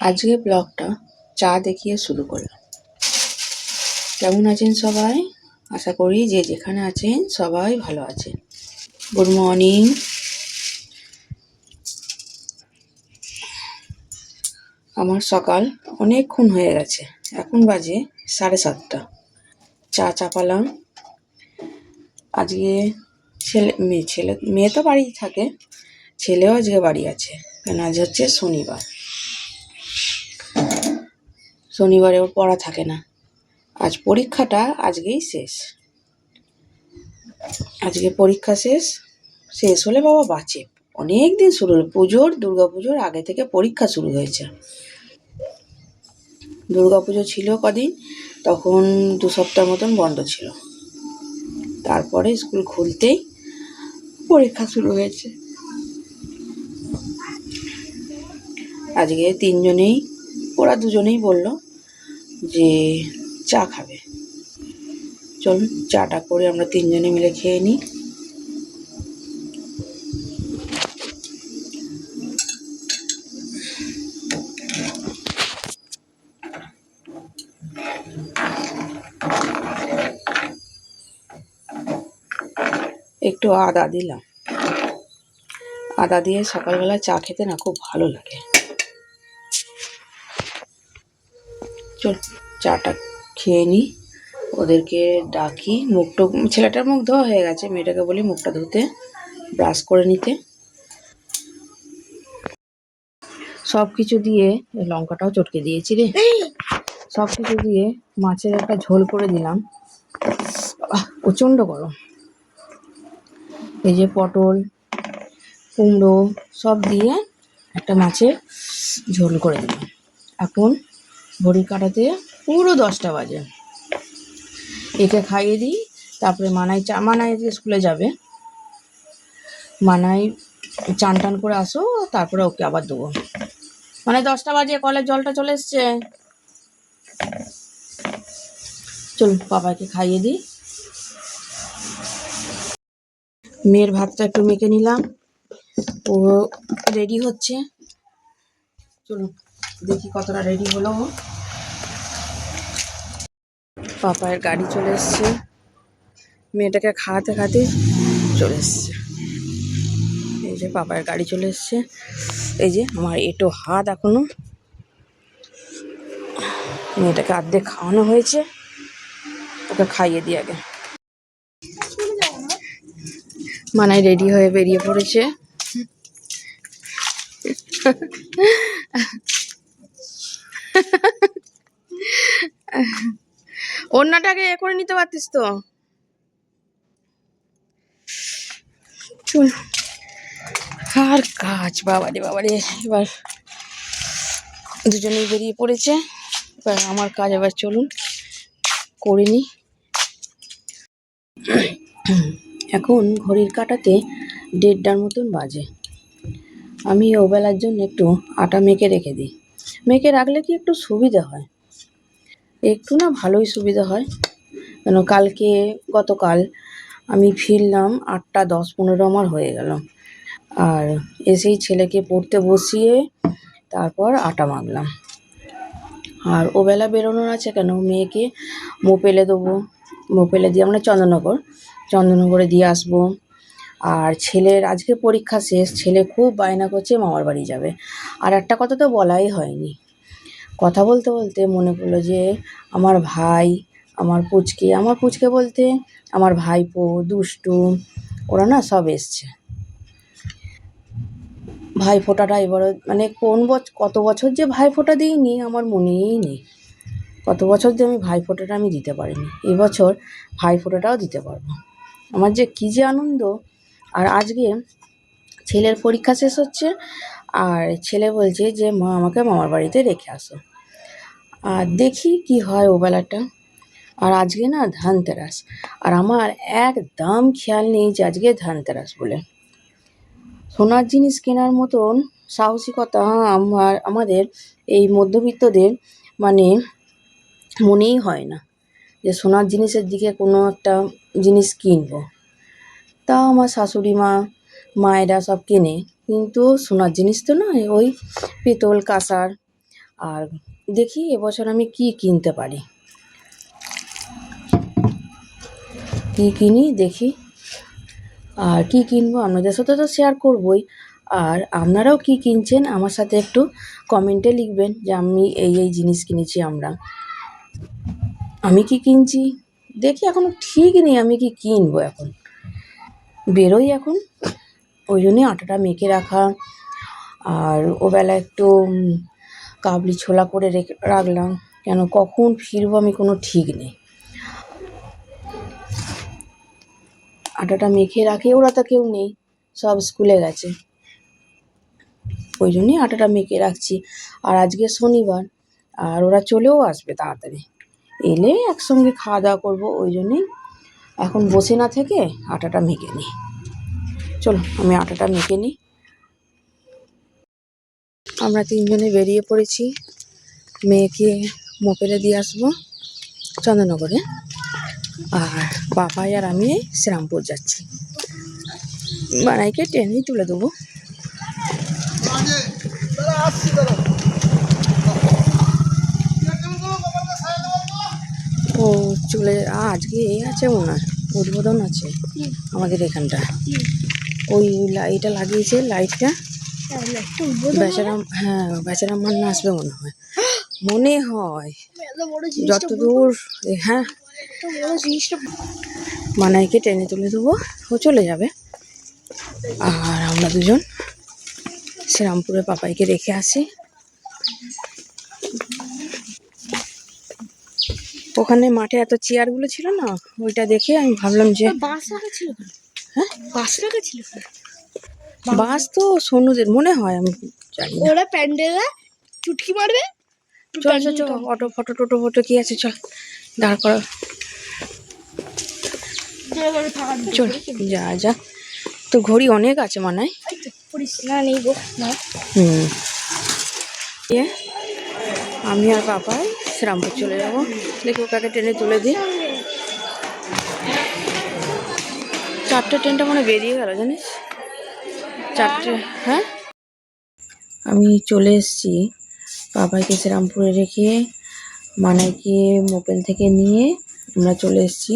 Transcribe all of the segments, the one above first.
আজকে ব্লগটা চা দেখিয়ে শুরু করলাম। কেমন আছেন সবাই? আশা করি যে যেখানে আছেন সবাই ভালো আছেন। গুড মর্নিং আমার সকাল অনেকক্ষণ হয়ে গেছে। এখন বাজে সাড়ে সাতটা। চা চাপালাম। আজকে ছেলে মেয়ে ছেলে মেয়ে তো বাড়ি থাকে। ছেলেও আজকে বাড়ি আছে। কেন আজ হচ্ছে শনিবার। শনিবারে ওর পড়া থাকে না। আজ পরীক্ষাটা আজকেই শেষ। আজকে পরীক্ষা শেষ। শেষ হলে বাবা বাঁচে। অনেক দিন শুরু হলো। পুজোর পুজোর আগে থেকে পরীক্ষা শুরু হয়েছে। পুজো ছিল কদিন? তখন দু সপ্তাহ মতন বন্ধ ছিল। তারপরে স্কুল খুলতেই পরীক্ষা শুরু হয়েছে। আজকে তিনজনেই, ওরা দুজনেই বলল যে চা খাবে। চলুন চাটা করে আমরা তিনজনে মিলে খেয়ে নিই। একটু আদা দিলাম। আদা দিয়ে সকালবেলা চা খেতে না খুব ভালো লাগে। চল, চাটা খেয়ে নিই ওদেরকে ডাকি, মুখটা, ছেলেটার মুখ ধোয়া হয়ে গেছে, মেয়েটাকে বলি মুখটা ধুতে, ব্রাশ করে নিতে। সব কিছু দিয়ে, লঙ্কাটাও চটকে দিয়েছি রে। সব কিছু দিয়ে মাছের একটা ঝোল করে দিলাম। প্রচণ্ড গরম। এই যে পটল, কুমড়ো, সব দিয়ে একটা মাছের ঝোল করে দিলাম। এখন ঘড়ি কাটাতে পুরো দশটা বাজে। একে খাইয়ে দিই, তারপরে মানাই চা, মানাই স্কুলে যাবে। মানাই চান টান করে আসো, তারপরে ওকে আবার দেবো। মানে দশটা বাজে, কলের জলটা চলে এসছে। চল, বাবাকে খাইয়ে দিই। মেয়ের ভাতটা একটু মেখে নিলাম। ও রেডি হচ্ছে। চলুন, দেখি কতটা রেডি হলো পাপায়ের গাড়ি চলে এসছে। মেয়েটাকে খাওয়াতে খাওয়াতে চলে এসছে। এই যে পাপায়ের গাড়ি চলে এসছে। এই যে আমার এটো হাত এখনও। মেয়েটাকে আর্ধেক খাওয়ানো হয়েছে। ওকে খাইয়ে দিই আগে। মানায় রেডি হয়ে বেরিয়ে পড়েছে। অন্যটাকে এ করে নিতে পারতিস তো? আর কাজ, বাবারে বাবারে। এবার দুজনেই বেরিয়ে পড়েছে। এবার আমার কাজ এবার চলুন, করে নিই এখন ঘড়ির কাটাতে দেড়টার মতন বাজে। আমি ওবেলার জন্য একটু আটা মেখে রেখে দিই। মেখে রাখলে কি একটু সুবিধা হয়? একটু না ভালোই সুবিধা হয়। কেন কালকে গতকাল আমি ফিরলাম আটটা দশ পনেরো আমার হয়ে গেল। আর এসেই ছেলেকে পড়তে বসিয়ে তারপর আটা মাখলাম। আর ওবেলা বেরোনোর আছে কেন? মেয়েকে মোপেলে দেবো। মোপেলে দিয়ে আমরা চন্দননগর, চন্দননগরে দিয়ে আসব। আর ছেলের আজকে পরীক্ষা শেষ, ছেলে খুব বায়না করছে মামার বাড়ি যাবে। আর একটা কথা তো বলাই হয়নি। কথা বলতে বলতে মনে পড়ল যে আমার ভাই, আমার পুচকে আমার পুচকে বলতে আমার ভাইপো, দুষ্টু, ওরা না সব এসছে। ভাই ফোঁটাটা এবার মানে কোন বছর কত বছর যে ভাই ফোঁটা দিইনি আমার মনেই নেই। কত বছর যে আমি ভাই ফোঁটাটা আমি দিতে পারিনি এবছর ভাই ফোঁটাটাও দিতে পারব। আমার যে কী যে আনন্দ, আর আজকে ছেলের পরীক্ষা শেষ হচ্ছে আর ছেলে বলছে যে, মা, আমাকে মামার বাড়িতে রেখে আসো। আর দেখি কি হয় ওবেলাটা আর আজকে না ধানতেরাস। আর আমার একদম খেয়াল নেই যে আজকে ধানতেরাস বলে। সোনার জিনিস কেনার মতন সাহসিকতা আমার, আমাদের এই মধ্যবিত্তদের মানে মনেই হয় না যে সোনার জিনিসের দিকে কোনো একটা জিনিস কিনবো। তাও আমার শাশুড়ি মা, মায়েরা সব কেনে। কিন্তু সোনার জিনিস তো নয়, ওই পিতল কাঁসার। আর দেখি এবছর আমি কি কিনতে পারি। কি কিনি দেখি। আর কি কিনবো আপনাদের সাথে তো শেয়ার করবই। আর আপনারাও কি কিনছেন আমার সাথে একটু কমেন্টে লিখবেন যে আমি এই এই জিনিস কিনেছি আমরা। আমি কি কিনছি? দেখি এখনও ঠিক নেই আমি কি কিনবো এখন। বেরোই এখন। ওই জন্যই আটাটা মেখে রাখা। আর ওবেলা একটু কাবলি ছোলা করে রেখে রাখলাম। কেন কখন ফিরবো আমি কোনো ঠিক নেই। আটাটা মেখে রাখে, ওরা তো কেউ নেই, সব স্কুলে গেছে। ওই জন্যই আটাটা মেখে রাখছি। আর আজকে শনিবার, আর ওরা চলেও আসবে তাড়াতাড়ি। এলে একসঙ্গে খাওয়া দাওয়া করব, ওই জন্যই। এখন বসে না থেকে আটাটা মেখে নিই। চলো, আমি আটাটা মেখে নিই। আমরা তিনজনে বেরিয়ে পড়েছি। মেয়েকে মোপেলে দিয়ে আসব চন্দননগরে। আর বাবাই আর আমি শ্রীরামপুর যাচ্ছি। বানাইকে ট্রেনেই তুলে দেবো। ও চলে, আজকে এ আছে ওনার উদ্বোধন আছে আমাদের এখানটা। ওই লাইটটা লাগিয়েছে, লাইটটা। বেচারাম হ্যাঁ বেচারাম মান্না আসবে মনে হয়। মনে হয়। যতদূর হ্যাঁ। মানাইকে টেনে তুলে দেবো, ও চলে যাবে। আর আমরা দুজন শ্রীরামপুরে পাপাইকে রেখে আসি। ওখানে মাঠে এত চেয়ারগুলো ছিল না, ওইটা দেখে আমি ভাবলাম যে হ্যাঁ বাস রাখা ছিল বাস তো সোনুদের মনে হয় আমি জানি না। ওরা প্যান্ডেলে চুটকি মারবে? চল চল চল অটো ফটো টোটো ফটো কি আছে চল দাঁড় করা। চল যা যা। তো ঘড়ি অনেক আছে মানায় না নেই গো না হুম। ইয়ে আমি আর পাপাই শ্রীরামপুর চলে যাব। দেখি ওটাকে ট্রেনে তুলে দিই। চারটে ট্রেনটা মানে বেরিয়ে গেল, জানিস? চারটে হ্যাঁ? আমি চলে এসেছি পাপাইকে শ্রীরামপুরে রেখে, মানাইকে মোপেল থেকে নিয়ে আমরা চলে এসেছি।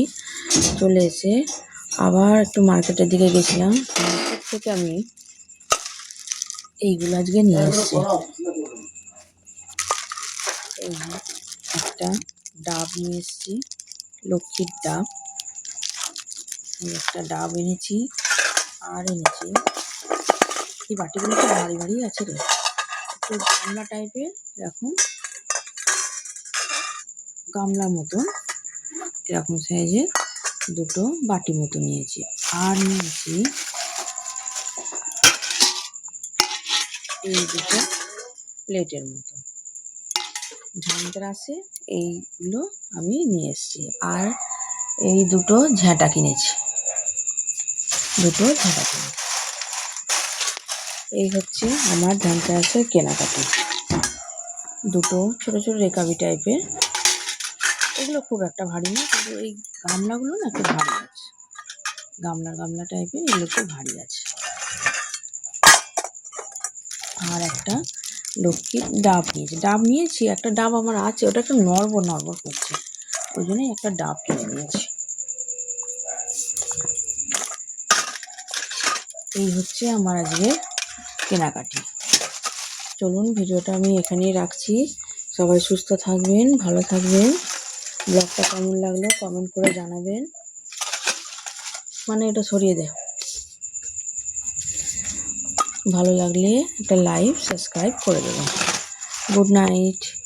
চলে এসে আবার একটু মার্কেটের দিকে গেছিলাম। মার্কেট থেকে আমি এইগুলো আজকে নিয়ে এসেছি। একটা ডাব নিয়ে এসেছি, লক্ষ্মীর ডাব। এই একটা ডাব এনেছি, আর এনেছি। এই বাটিগুলো তো ভারী ভারী আছে রে। একটু গামলা টাইপের, এরকম। গামলার মতন, এরকম সাইজের দুটো বাটি মতো নিয়েছি। আর নিয়েছি এই দুটো প্লেটের মতো ধানতেরাসে এইগুলো আমি নিয়ে এসেছি। আর এই দুটো ঝাঁটা কিনেছি। দুটো কিনেছি এই হচ্ছে আমার ধানতেরাসের কেনাকাটি। দুটো ছোট ছোট রেকাবি টাইপের এগুলো খুব একটা ভারী না, কিন্তু এই গামলাগুলো না একটু ভারী আছে। গামলা গামলা টাইপের এগুলো একটু ভারী আছে। আর একটা লক্ষ্মীর ডাব নিয়েছি। ডাব নিয়েছি, একটা ডাব আমার আছে, ওটা একটু নড়বড় নড়বড় করছে। ওই জন্যই একটা ডাব কিনে নিয়েছি। এই হচ্ছে আমার আজকে কেনাকাটি। চলুন, ভিডিওটা আমি এখানেই রাখছি। সবাই সুস্থ থাকবেন, ভালো থাকবেন। ব্লগটা কেমন লাগল কমেন্ট করে জানাবেন। মানে এটা সরিয়ে দে। ভালো লাগলে একটা লাইক, সাবস্ক্রাইব করে দেবেন। Good night.